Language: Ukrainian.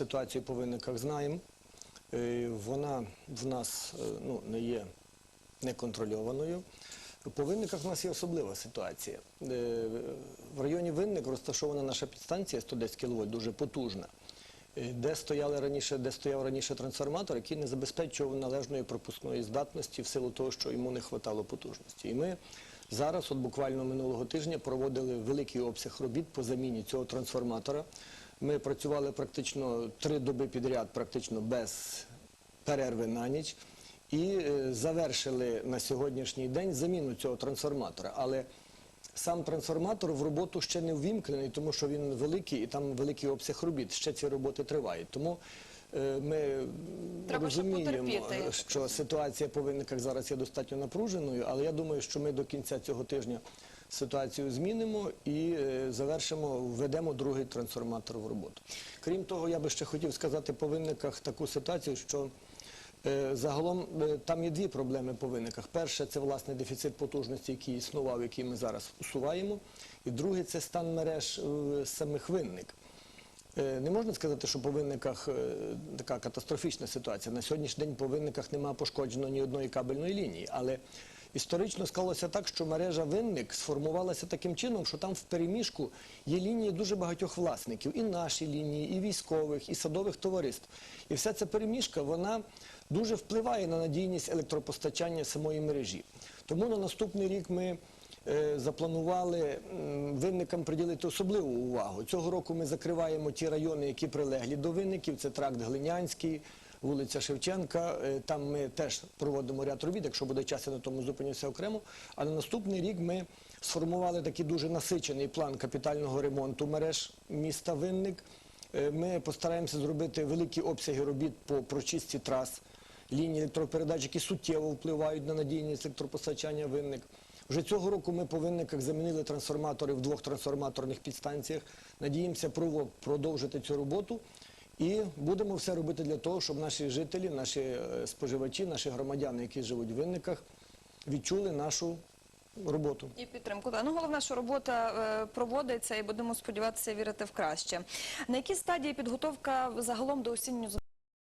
ситуацію по винниках знаємо. Е, Вона в нас е, ну, не є неконтрольованою. По винниках в нас є особлива ситуація. Е, В районі винник розташована наша підстанція 110 кВт, дуже потужна, де, стояли раніше, де стояв раніше трансформатор, який не забезпечував належної пропускної здатності в силу того, що йому не вистачало потужності. І ми зараз, от буквально минулого тижня, проводили великий обсяг робіт по заміні цього трансформатора. Ми працювали практично три доби підряд, практично без перерви на ніч. І е, завершили на сьогоднішній день заміну цього трансформатора. Але сам трансформатор в роботу ще не ввімкнений, тому що він великий і там великий обсяг робіт. Ще ці роботи тривають. Тому е, ми Треба розуміємо, що ситуація по винниках зараз є достатньо напруженою, але я думаю, що ми до кінця цього тижня ситуацію змінимо і е, завершимо, введемо другий трансформатор в роботу. Крім того, я би ще хотів сказати по винниках таку ситуацію, що Е, Загалом е, там є дві проблеми по виниках. Перше це власне дефіцит потужності, який існував, який ми зараз усуваємо. І друге це стан мереж самих винник. Не можна сказати, що по винниках така катастрофічна ситуація. На сьогоднішній день по винниках немає пошкоджено ні одної кабельної лінії. Але історично склалося так, що мережа винник сформувалася таким чином, що там в переміжку є лінії дуже багатьох власників. І наші лінії, і військових, і садових товариств. І вся ця переміжка, вона дуже впливає на надійність електропостачання самої мережі. Тому на наступний рік ми е, запланували винникам приділити особливу увагу. Цього року ми закриваємо ті райони, які прилеглі до винників. Це тракт Глинянський, вулиця Шевченка. Е, Там ми теж проводимо ряд робіт. Якщо буде час, я на тому зупинюся окремо. А на наступний рік ми сформували такий дуже насичений план капітального ремонту мереж міста Винник. Е, Ми постараємося зробити великі обсяги робіт по прочистці трас, лінії електропередач, які суттєво впливають на надійність електропостачання винник. Вже цього року ми по винниках замінили трансформатори в двох трансформаторних підстанціях. Надіємося продовжити цю роботу. І будемо все робити для того, щоб наші жителі, наші е, споживачі, наші громадяни, які живуть в винниках, відчули нашу роботу. І підтримку. Ну, головне, що робота е, проводиться, і будемо сподіватися вірити в краще. На якій стадії підготовка загалом до осінньо